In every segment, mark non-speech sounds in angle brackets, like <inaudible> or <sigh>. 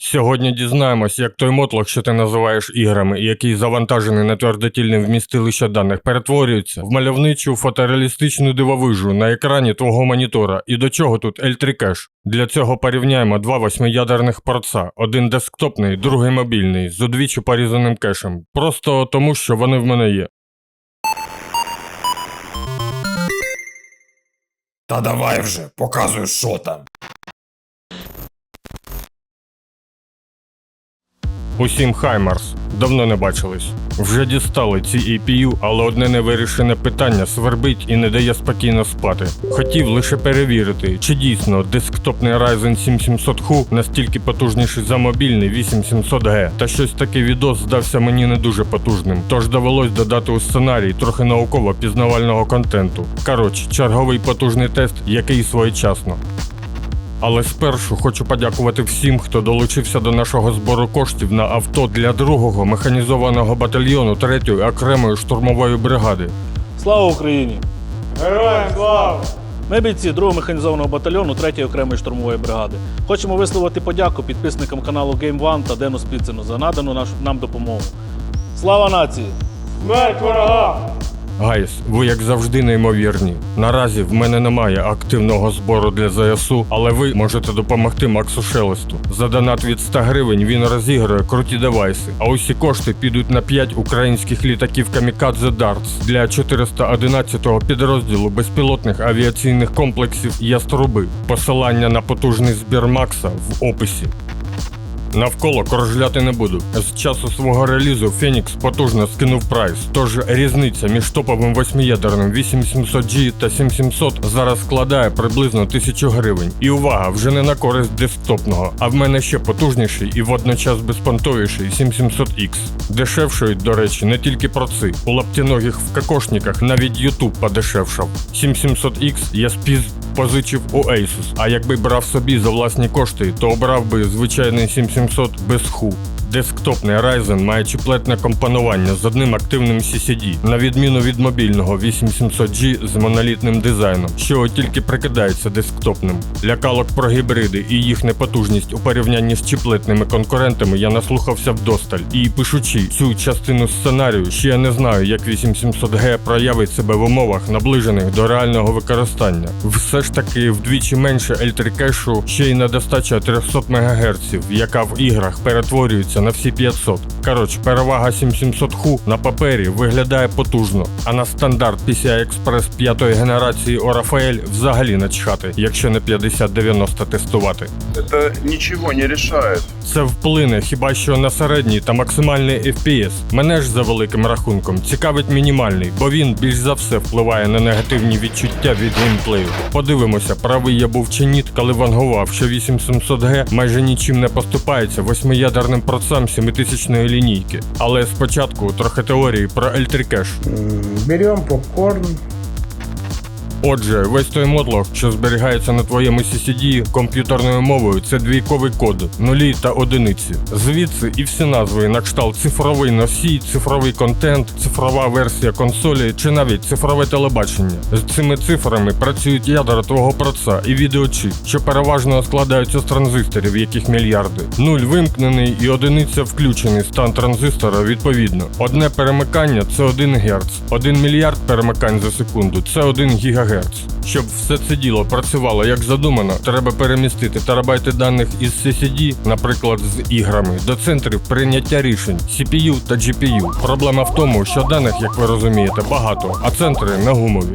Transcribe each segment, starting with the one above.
Сьогодні дізнаємось, як той мотлох, що ти називаєш іграми, який завантажений на твердотільне вмістилище даних, перетворюється в мальовничу фотореалістичну дивовижу на екрані твого монітора. І до чого тут L3 кеш? Для цього порівняємо два восьмиядерних порца, один десктопний, другий мобільний, з удвічі порізаним кешем. Просто тому, що вони в мене є. Та давай вже, показуй, що там. Усім Хаймарс. Давно не бачились. Вже дістали ці EPU, але одне невирішене питання свербить і не дає спокійно спати. Хотів лише перевірити, чи дійсно десктопний Ryzen 7700H настільки потужніший за мобільний 8700G. Та щось таке відос здався мені не дуже потужним. Тож довелось додати у сценарій трохи науково пізнавального контенту. Коротше, черговий потужний тест, який своєчасно. Але спершу хочу подякувати всім, хто долучився до нашого збору коштів на авто для другого механізованого батальйону 3-ї окремої штурмової бригади. Слава Україні! Героям слава! Ми бійці 2-го механізованого батальйону 3-ї окремої штурмової бригади. Хочемо висловити подяку підписникам каналу Game One та Дену Спіцину за надану нам допомогу. Слава нації! Смерть ворогам! Гайс, ви як завжди неймовірні. Наразі в мене немає активного збору для ЗСУ, але ви можете допомогти Максу Шелесту. За донат від 100 гривень він розігрує круті девайси, а усі кошти підуть на 5 українських літаків Камікадзе Дартс для 411-го підрозділу безпілотних авіаційних комплексів Яструби. Посилання на потужний збір Макса в описі. Навколо кружляти не буду. З часу свого релізу Фенікс потужно скинув прайс, тож різниця між топовим восьмиядерним 8700G та 7700 зараз складає приблизно 1000 гривень. І увага, вже не на користь десктопного, а в мене ще потужніший і водночас безпонтовіший 7700X. Дешевшають, до речі, не тільки проци. У лаптяногих в кокошниках навіть YouTube подешевшав. 7700X я спіз позичив у Asus, а якби брав собі за власні кошти, то обрав би звичайний 7700 без ху. Десктопний Ryzen має чіплетне компонування з одним активним CCD, на відміну від мобільного 8700G з монолітним дизайном, що тільки прикидається десктопним. Лякалок про гібриди і їх непотужність у порівнянні з чіплетними конкурентами я наслухався вдосталь. І пишучи цю частину сценарію, ще я не знаю, як 8700G проявить себе в умовах, наближених до реального використання. Все ж таки вдвічі менше L3 кешу, ще й недостача 300 МГц, яка в іграх перетворюється на всі 500. Коротше, перевага 7700 ху на папері виглядає потужно, а на стандарт PCI Express 5 генерації Orafael взагалі начхати, якщо не 5090 тестувати. Це нічого не решает. Це вплине хіба що на середній та максимальний FPS. Мене ж за великим рахунком цікавить мінімальний, бо він більш за все впливає на негативні відчуття від геймплею. Подивимося, правий я був чи ні, коли вангував, що 8700G майже нічим не поступається восьмиядерним процесам 7000-ї лінійки. Але спочатку трохи теорії про L3 кеш. М, Берем попкорн. Отже, весь той мотлох, що зберігається на твоєму CCD комп'ютерною мовою, це двійковий код, нулі та одиниці. Звідси і всі назви на кшталт цифровий носій, цифровий контент, цифрова версія консолі чи навіть цифрове телебачення. З цими цифрами працюють ядра твого проца і відеочіп, що переважно складаються з транзисторів, яких мільярди. Нуль вимкнений і одиниця включений стан транзистора відповідно. Одне перемикання це 1 Гц, 1 мільярд перемикань за секунду це 1 ГГц. Щоб все це діло працювало як задумано, треба перемістити терабайти даних із CCD, наприклад, з іграми, до центрів прийняття рішень CPU та GPU. Проблема в тому, що даних, як ви розумієте, багато, а центри на гумові.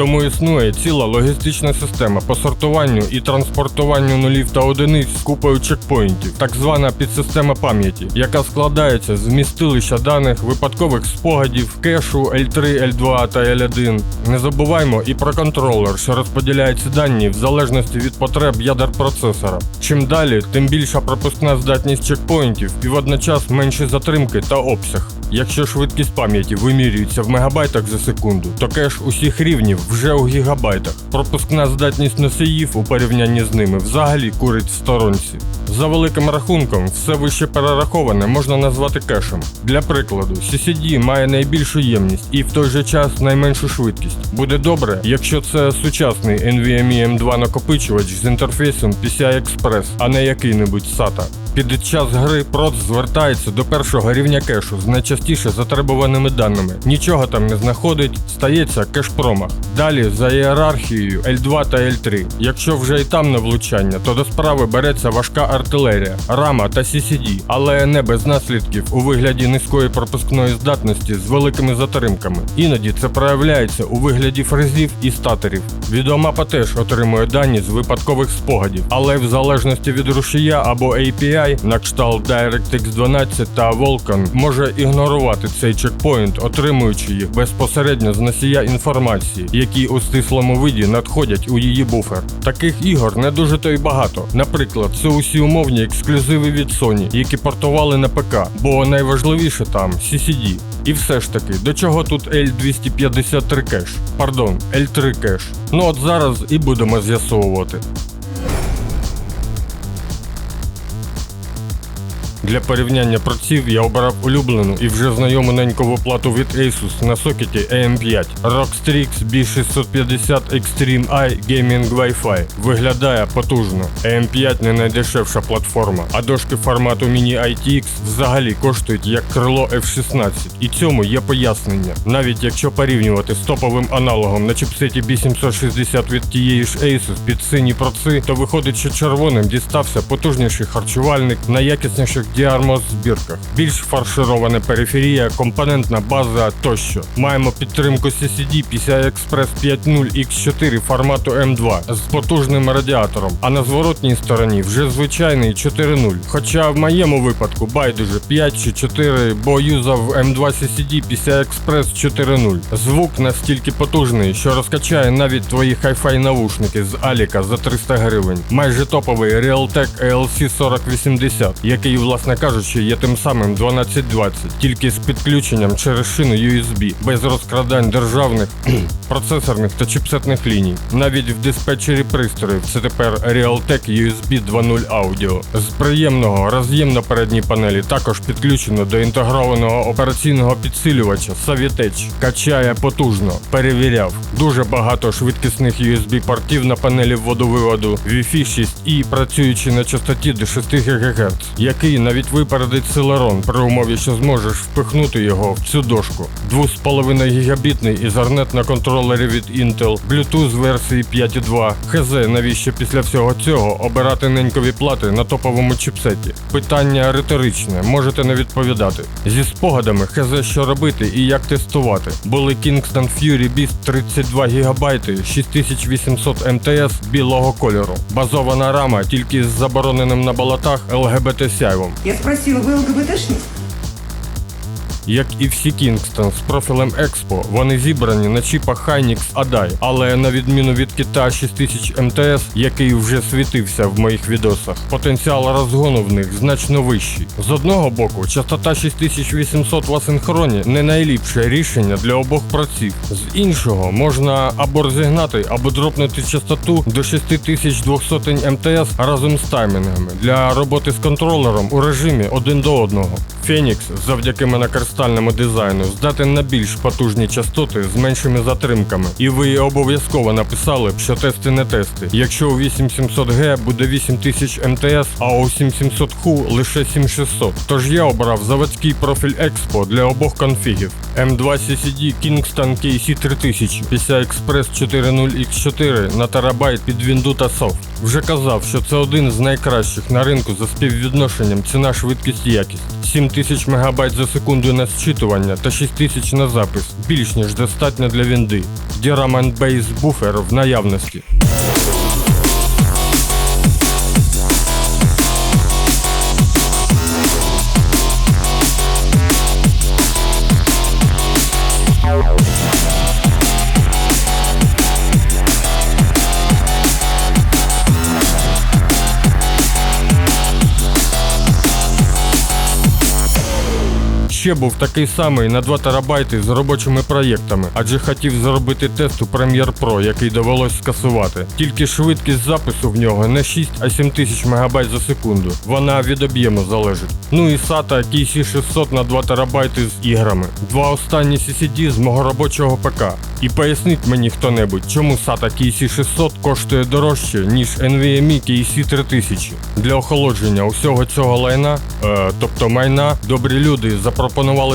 Тому існує ціла логістична система по сортуванню і транспортуванню нулів та одиниць з купою чекпоінтів, так звана підсистема пам'яті, яка складається з вмістилища даних, випадкових спогадів, кешу L3, L2 та L1. Не забуваймо і про контролер, що розподіляє ці дані в залежності від потреб ядер процесора. Чим далі, тим більша пропускна здатність чекпоінтів і водночас менші затримки та обсяг. Якщо швидкість пам'яті вимірюється в мегабайтах за секунду, то кеш усіх рівнів вже у гігабайтах. Пропускна здатність носіїв у порівнянні з ними взагалі курить в сторонці. За великим рахунком, все вище перераховане можна назвати кешем. Для прикладу, CCD має найбільшу ємність і в той же час найменшу швидкість. Буде добре, якщо це сучасний NVMe M2 накопичувач з інтерфейсом PCI Express, а не який-небудь SATA. Під час гри проц звертається до першого рівня кешу з найчастіше затребуваними даними. Нічого там не знаходить, стається кеш-промах. Далі за ієрархією L2 та L3. Якщо вже і там не влучання, то до справи береться важка артилерія, рама та CCD, але не без наслідків у вигляді низької пропускної здатності з великими затримками. Іноді це проявляється у вигляді фрезів і статорів. Відеомапа теж отримує дані з випадкових спогадів, але в залежності від рушія або API на кшталт DirectX 12 та Vulkan може ігнорувати цей чекпоінт, отримуючи їх безпосередньо з носія інформації, які у стислому виді надходять у її буфер. Таких ігор не дуже то й багато. Наприклад, це усі умовні ексклюзиви від Sony, які портували на ПК, бо найважливіше там CCD. І все ж таки, до чого тут L253 кеш? Пардон, L3 кеш. Ну от зараз і будемо з'ясовувати. Для порівняння проців я обрав улюблену і вже знайому ненькову плату від Asus на сокеті AM5 ROG Strix B650 Extreme I Gaming Wi-Fi. Виглядає потужно. AM5 не найдешевша платформа, а дошки формату Mini ITX взагалі коштують як крило F16. І цьому є пояснення. Навіть якщо порівнювати з топовим аналогом на чіпсеті B760 від тієї ж Asus під сині проци, то виходить, що червоним дістався потужніший харчувальник на якісніших діармос збірках, більш фарширована периферія, компонентна база тощо. Маємо підтримку CCD PCI Express 5.0 X4 формату M2 з потужним радіатором, а на зворотній стороні вже звичайний 4.0. Хоча в моєму випадку байдуже 5 чи 4, бо юзав M2 CCD PCI Express 4.0. Звук настільки потужний, що розкачає навіть твої хай-фай навушники з Аліка за 300 гривень. Майже топовий Realtek ALC 4080, який, власне кажучи, є тим самим 1220, тільки з підключенням через шину USB, без розкрадань державних <clears throat> процесорних та чіпсетних ліній. Навіть в диспетчері пристроїв це тепер Realtek USB 2.0 Audio. З приємного роз'єм на передній панелі також підключено до інтегрованого операційного підсилювача Savitech. Качає потужно, перевіряв. Дуже багато швидкісних USB портів на панелі вводовиводу, Wi-Fi 6 і працюючи на частоті до 6 ГГц, який навіть випередить Celeron при умові, що зможеш впихнути його в цю дошку. 2,5 гігабітний Ethernet на контролері від Intel, Bluetooth версії 5.2. Хз, навіщо після всього цього обирати ненькові плати на топовому чіпсеті? Питання риторичне, можете не відповідати. Зі спогадами хз що робити і як тестувати. Були Kingston Fury Beast 32 ГБ, 6800 МТС білого кольору. Базована рама тільки з забороненим на болотах ЛГБТ сяйвом. Я спросила, вы ЛГБТшник? Як і всі Kingston з профілем Expo, вони зібрані на чіпах Hynix ADAI, але на відміну від кита 6000 МТС, який вже світився в моїх відосах, потенціал розгону в них значно вищий. З одного боку, частота 6800 в асинхроні не найліпше рішення для обох проців. З іншого, можна або розігнати, або дропнути частоту до 6200 МТС разом з таймінгами для роботи з контролером у режимі один до одного. Phoenix завдяки монокристальному дизайну здатен на більш потужні частоти з меншими затримками. І ви обов'язково написали що тести не тести. Якщо у 8700G буде 8000 МТС, а у 7700Q лише 7600. Тож я обрав заводський профіль Expo для обох конфігів. M2 CCD Kingston KC 3000 PCI Express 4.0 X4 на терабайт під Windows та Soft. Вже казав, що це один з найкращих на ринку за співвідношенням ціна швидкість якість. 7000 МБ за секунду на зчитування та 6000 на запис. Більш ніж достатньо для вінди. Діраман Base буфер в наявності. Ще був такий самий на 2 терабайти з робочими проєктами, адже хотів зробити тест у Premiere Pro, який довелось скасувати. Тільки швидкість запису в нього не 6, а 7 тисяч мегабайт за секунду. Вона від об'єму залежить. Ну і SATA KC600 на 2 терабайти з іграми. Два останні CCD з мого робочого ПК. І поясніть мені хто-небудь, чому SATA KC600 коштує дорожче, ніж NVMe KC3000. Для охолодження усього цього лайна, е, тобто майна, добрі люди запропонували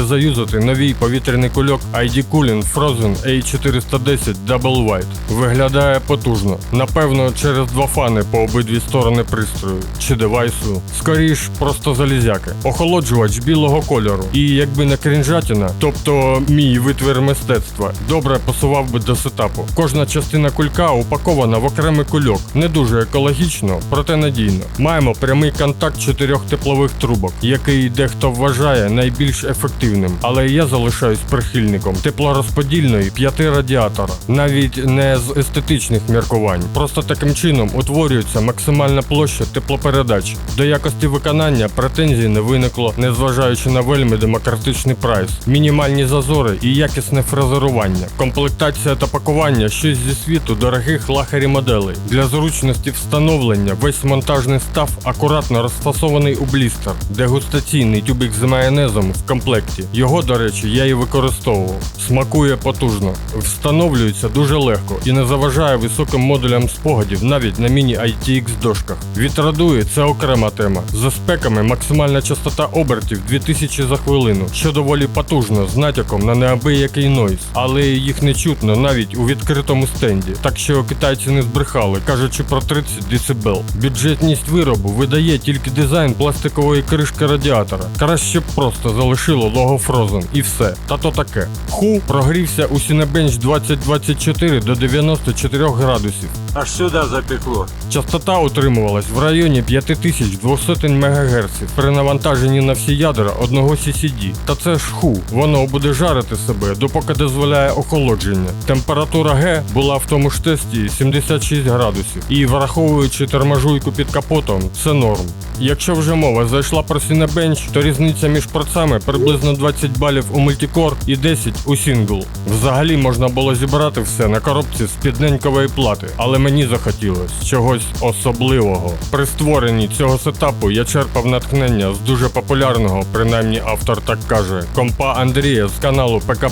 заюзати новий повітряний кульок ID Cooling Frozen A410 Double White. Виглядає потужно. Напевно, через два фани по обидві сторони пристрою чи девайсу. Скоріш, просто залізяки. Охолоджувач білого кольору. І якби не крінжатіна, тобто мій витвір мистецтва, добре пасував би до сетапу. Кожна частина кулька упакована в окремий кульок. Не дуже екологічно, проте надійно. Маємо прямий контакт чотирьох теплових трубок, який дехто вважає найбільш ефективним. Але я залишаюсь прихильником теплорозподільної п'яти радіатора, навіть не з естетичних міркувань. Просто таким чином утворюється максимальна площа теплопередач. До якості виконання претензій не виникло, незважаючи на вельми демократичний прайс, мінімальні зазори і якісне фрезерування. Комплектація та пакування щось зі світу дорогих лахарі моделей. Для зручності встановлення весь монтажний став акуратно розфасований у блістер, дегустаційний тюбик з майонезом в комплекті. Його, до речі, я і використовував. Смакує потужно, встановлюється дуже легко і не заважає високим модулям спогадів навіть на міні ITX дошках. Відрадує це окрема тема. За спеками максимальна частота обертів 2000 за хвилину, що доволі потужно з натяком на неабиякий нойз, але їх не чутно навіть у відкритому стенді. Так що китайці не збрехали, кажучи про 30 дБ. Бюджетність виробу видає тільки дизайн пластикової кришки радіатора. Краще б просто залишило лого Frozen і все. Та то таке. Ху прогрівся у Cinebench 2024 до 94 градусів. Аж сюди запекло. Частота утримувалась в районі 5200 МГц при навантаженні на всі ядра одного CCD. Та це ж ху, воно буде жарити себе, допоки дозволяє охолодження. Температура Г була в тому ж тесті 76 градусів. І враховуючи терможуйку під капотом, це норм. Якщо вже мова зайшла про Cinebench, то різниця між порцами приблизно 20 балів у мультикор і 10 у сингл. Взагалі можна було зібрати все на коробці з підненькової плати, але мені захотілось чогось особливого. При створенні цього сетапу я черпав натхнення з дуже популярного, принаймні автор так каже, компа Андрія з каналу ПК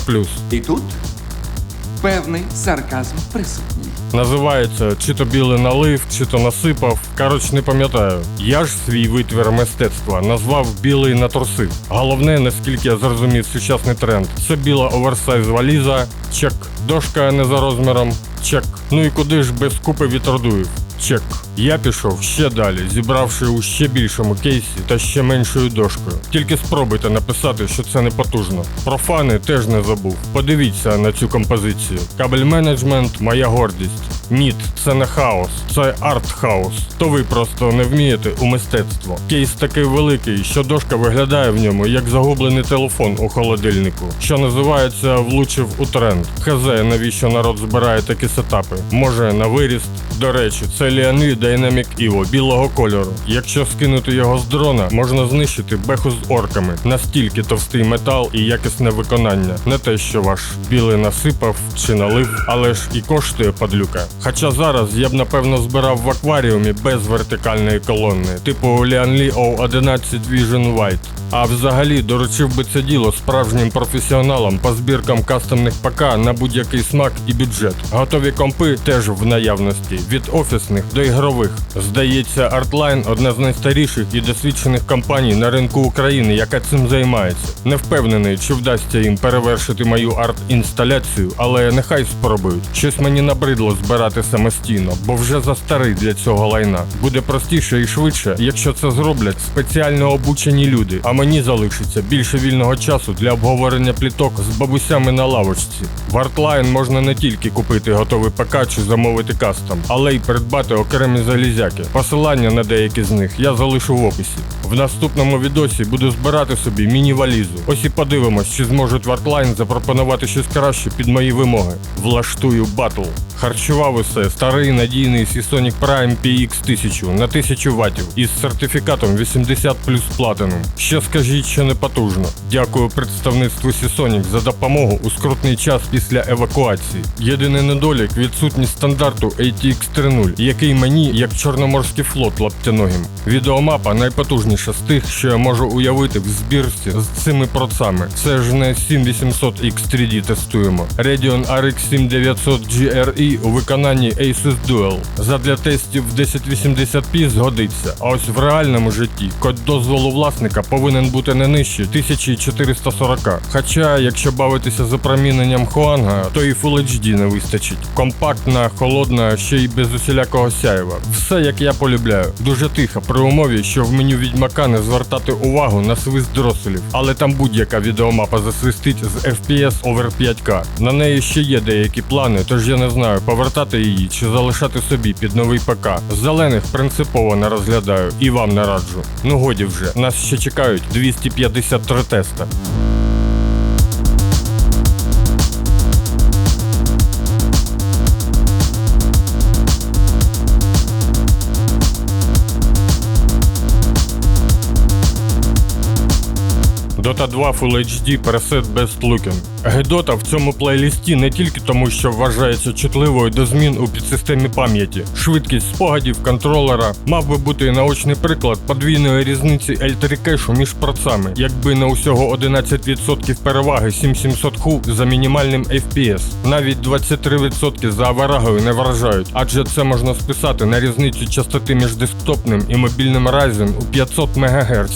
І тут певний сарказм присутній. Називається чи то білий налив, чи то насипав. Коротше, не пам'ятаю. Я ж свій витвір мистецтва назвав білий натрусив. Головне, наскільки я зрозумів сучасний тренд, це біла оверсайз валіза, чек, дошка не за розміром, чек. Ну і куди ж без купи вітродуїв? Чек. Я пішов ще далі, зібравши у ще більшому кейсі та ще меншою дошкою. Тільки спробуйте написати, що це не потужно. Про фани теж не забув. Подивіться на цю композицію. Кабель менеджмент моя гордість. Ніт, це не хаос, це арт-хаус. То ви просто не вмієте у мистецтво. Кейс такий великий, що дошка виглядає в ньому як загублений телефон у холодильнику, що називається влучив у тренд. Хз, навіщо народ збирає такі сетапи? Може на виріст. До речі, це Leonid Dynamic Evo білого кольору. Якщо скинути його з дрона, можна знищити беху з орками. Настільки товстий метал і якісне виконання. Не те, що ваш білий насипав чи налив, але ж і коштує падлюка. Хоча зараз я б напевно збирав в акваріумі без вертикальної колони, типу Lianli O11 Vision White. А взагалі доручив би це діло справжнім професіоналам по збіркам кастомних ПК на будь-який смак і бюджет. Готові компи теж в наявності від офісних до ігрових. Здається, Artline – одна з найстаріших і досвідчених компаній на ринку України, яка цим займається. Не впевнений, чи вдасться їм перевершити мою арт-інсталяцію, але нехай спробують. Щось мені набридло збирати самостійно, бо вже застарий для цього лайна. Буде простіше і швидше, якщо це зроблять спеціально обучені люди. А мені залишиться більше вільного часу для обговорення пліток з бабусями на лавочці. В Artline можна не тільки купити готовий ПК чи замовити кастом, але й придбати окремі залізяки. Посилання на деякі з них я залишу в описі. В наступному відосі буду збирати собі міні-валізу. Ось і подивимось, чи зможуть в Artline запропонувати щось краще під мої вимоги. Влаштую батл. Харчова усе старий надійний Seasonic Prime PX 1000 на 1000 ваттів із сертифікатом 80 плюс Platinum. Ще скажіть, що не потужно. Дякую представництву Seasonic за допомогу у скрутний час після евакуації. Єдиний недолік відсутність стандарту ATX 3.0, який мені як Чорноморський флот лаптяногим. Відеомапа найпотужніша з тих, що я можу уявити в збірці з цими процами. Це ж не 7800X3D тестуємо. Radeon RX 7900 GRE у виконанні Asus Dual. Задля тестів в 1080p згодиться, а ось в реальному житті код дозволу власника повинен бути не нижче 1440. Хоча, якщо бавитися з опроміненням Хуанга, то і Full HD не вистачить. Компактна, холодна, ще й без усілякого сяєва. Все як я полюбляю. Дуже тихо, при умові, що в меню відьмака не звертати увагу на свист дроселів. Але там будь-яка відеомапа засвистить з FPS over 5K. На неї ще є деякі плани, тож я не знаю, повертати її чи залишати собі під новий ПК. Зелених принципово не розглядаю і вам не раджу. Ну годі вже, нас ще чекають 253 теста. Dota 2 Full HD пресет Best Looking. Гедота в цьому плейлісті не тільки тому, що вважається чутливою до змін у підсистемі пам'яті. Швидкість спогадів контролера мав би бути наочний приклад подвійної різниці L3 кешу між процами, якби не усього 11% переваги 7700 Q за мінімальним FPS. Навіть 23% за аварагою не вражають, адже це можна списати на різницю частоти між десктопним і мобільним Ryzen у 500 МГц.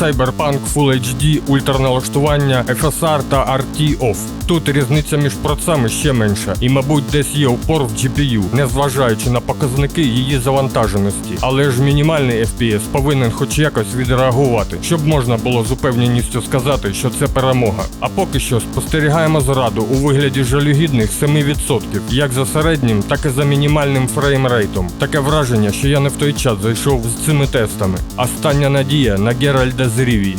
Cyberpunk Full HD, ультраналаштування, FSR та RT Off. Тут різниця між процами ще менша, і, мабуть, десь є упор в GPU, незважаючи на показники її завантаженості. Але ж мінімальний FPS повинен хоч якось відреагувати, щоб можна було з упевненістю сказати, що це перемога. А поки що спостерігаємо зраду у вигляді жалюгідних 7%, як за середнім, так і за мінімальним фреймрейтом. Таке враження, що я не в той час зайшов з цими тестами. Остання надія на Геральда з Рівії.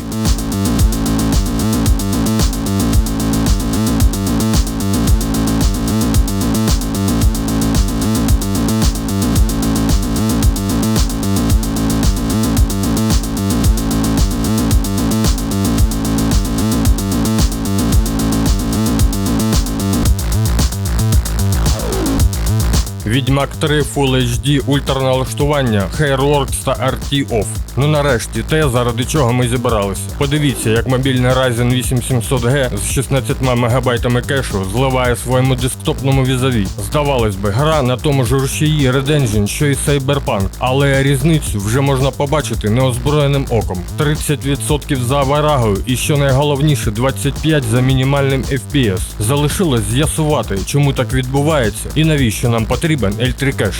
Відьмак 3 Full HD ультраналаштування, Hairworks та RT Off. Ну нарешті, те, заради чого ми зібралися. Подивіться, як мобільний Ryzen 8700G з 16 МБ кешу зливає своєму десктопному візові. Здавалось би, гра на тому ж рушії Red Engine, що і Cyberpunk, але різницю вже можна побачити неозброєним оком. 30% за аварагою і що найголовніше 25 за мінімальним FPS. Залишилось з'ясувати, чому так відбувається і навіщо нам потрібен L3 кеш.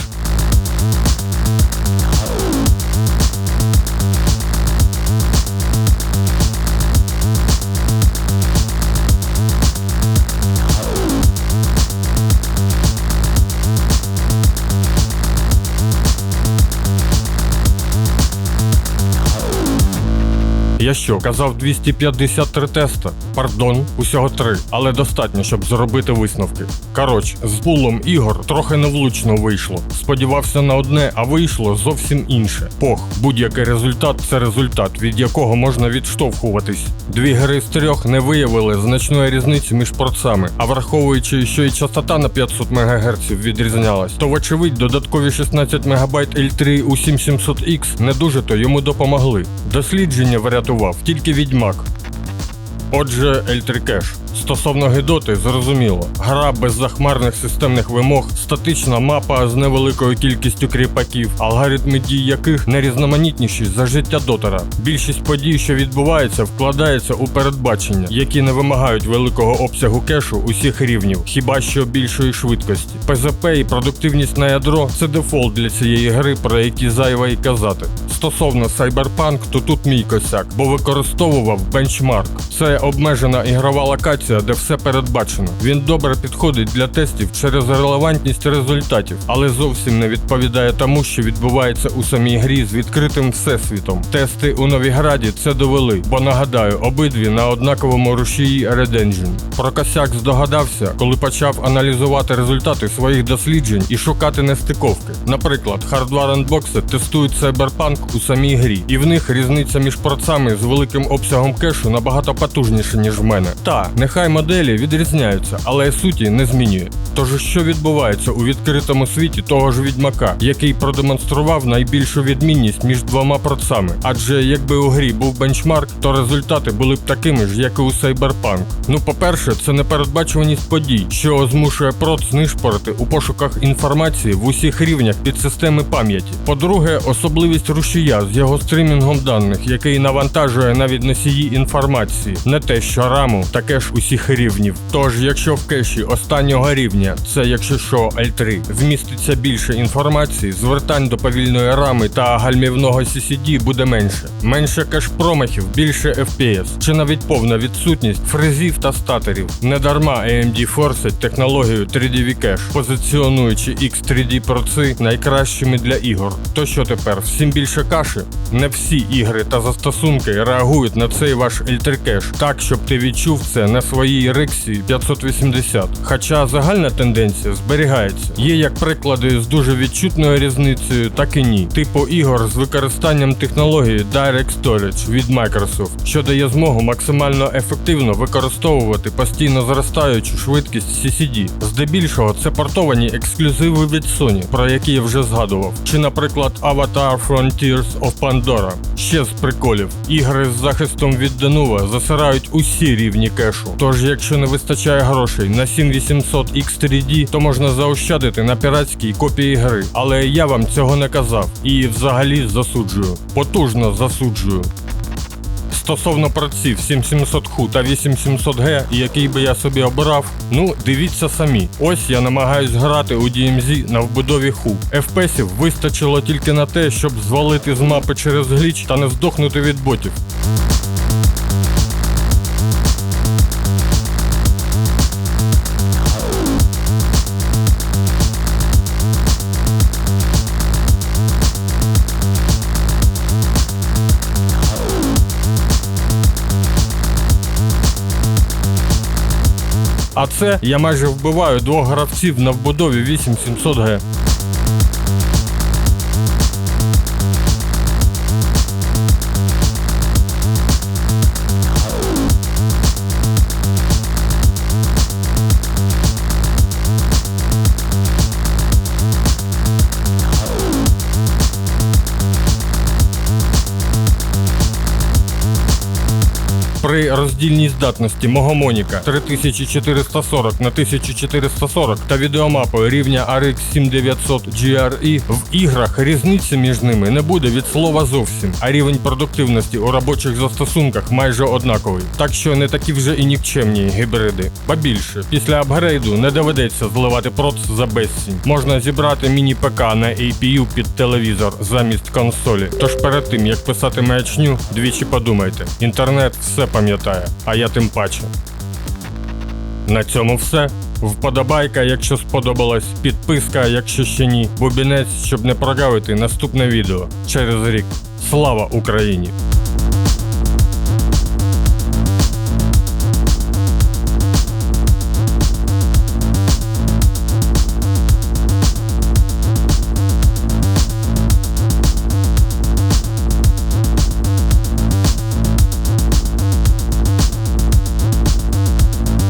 Я що, казав 253 теста? Пардон, усього три, але достатньо, щоб зробити висновки. Коротше, з пулом ігор трохи невлучно вийшло. Сподівався на одне, а вийшло зовсім інше. Пох, будь-який результат це результат, від якого можна відштовхуватись. Дві гри з трьох не виявили значної різниці між процами, а враховуючи, що і частота на 500 МГц відрізнялась, то вочевидь додаткові 16 МБ L3 у 7700X не дуже то йому допомогли. Дослідження врятував тільки відьмак. Отже, L3 кеш. Стосовно Гедоти, зрозуміло. Гра без захмарних системних вимог, статична мапа з невеликою кількістю кріпаків, алгоритми дій яких найрізноманітніші за життя дотера. Більшість подій, що відбувається, вкладається у передбачення, які не вимагають великого обсягу кешу усіх рівнів, хіба що більшої швидкості. ПЗП і продуктивність на ядро це дефолт для цієї гри, про які зайва і казати. Стосовно Cyberpunk, то тут мій косяк, бо використовував бенчмарк. Це Обмежена ігрова локація, де все передбачено. Він добре підходить для тестів через релевантність результатів, але зовсім не відповідає тому, що відбувається у самій грі з відкритим всесвітом. Тести у Новіграді це довели, бо нагадаю, обидві на однаковому рушії Red Engine. Прокосяк здогадався, коли почав аналізувати результати своїх досліджень і шукати нестиковки. Наприклад, Unboxed тестують Cyberpunk у самій грі, і в них різниця між процами з великим обсягом кешу набагато потужніша, ніж в мене. Та, нехай моделі відрізняються, але суті не змінює. Тож що відбувається у відкритому світі того ж відьмака, який продемонстрував найбільшу відмінність між двома процами? Адже якби у грі був бенчмарк, то результати були б такими ж, як і у Cyberpunk. Ну, по-перше, це непередбачуваність подій, що змушує проц знишпорити у пошуках інформації в усіх рівнях підсистеми пам'яті. По-друге, особливість рушія з його стрімінгом даних, який навантажує навіть носії інформації, не те, що раму, таке ж усіх рівнів. Тож, якщо в кеші останнього рівня, це якщо що L3, зміститься більше інформації, звертань до повільної рами та гальмівного CCD буде менше. Менше кеш промахів, більше FPS, чи навіть повна відсутність фрезів та статерів. Недарма AMD форсить технологію 3D Cache, позиціонуючи X3D проци найкращими для ігор. То що тепер? Всім більше каші? Не всі ігри та застосунки реагують на цей ваш L3 кеш так, щоб ти відчув це на своїй Rexі 580. Хоча загальна тенденція зберігається. Є як приклади з дуже відчутною різницею, так і ні. Типу ігор з використанням технології Direct Storage від Microsoft, що дає змогу максимально ефективно використовувати постійно зростаючу швидкість CCD. Здебільшого це портовані ексклюзиви від Sony, про які я вже згадував. Чи, наприклад, Avatar Frontiers of Pandora. Ще з приколів. Ігри з захистом від Denuvo засирають усі рівні кешу. Тож, якщо не вистачає грошей на 7800 X3D, то можна заощадити на піратській копії гри. Але я вам цього не казав і взагалі засуджую. Потужно засуджую. Стосовно проців 7700 ху та 8700G, який би я собі обирав, ну дивіться самі. Ось я намагаюсь грати у DMZ на вбудові ху. FPS-ів вистачило тільки на те, щоб звалити з мапи через гліч та не здохнути від ботів. А це я майже вбиваю двох гравців на вбудові 8700G. При роздільній здатності мого Моніка 3440 на 1440 та відеомапою рівня RX 7900 GRE в іграх різниці між ними не буде від слова зовсім, а рівень продуктивності у робочих застосунках майже однаковий. Так що не такі вже і нікчемні гібриди. Ба більше, після апгрейду не доведеться зливати проц за безцінь. Можна зібрати міні-ПК на APU під телевізор замість консолі. Тож перед тим як писати маячню, двічі подумайте. Інтернет все пам'ятає, а я тим паче. На цьому все. Вподобайка, якщо сподобалось, підписка, якщо ще ні, бубінець, щоб не прогавити наступне відео через рік. Слава Україні!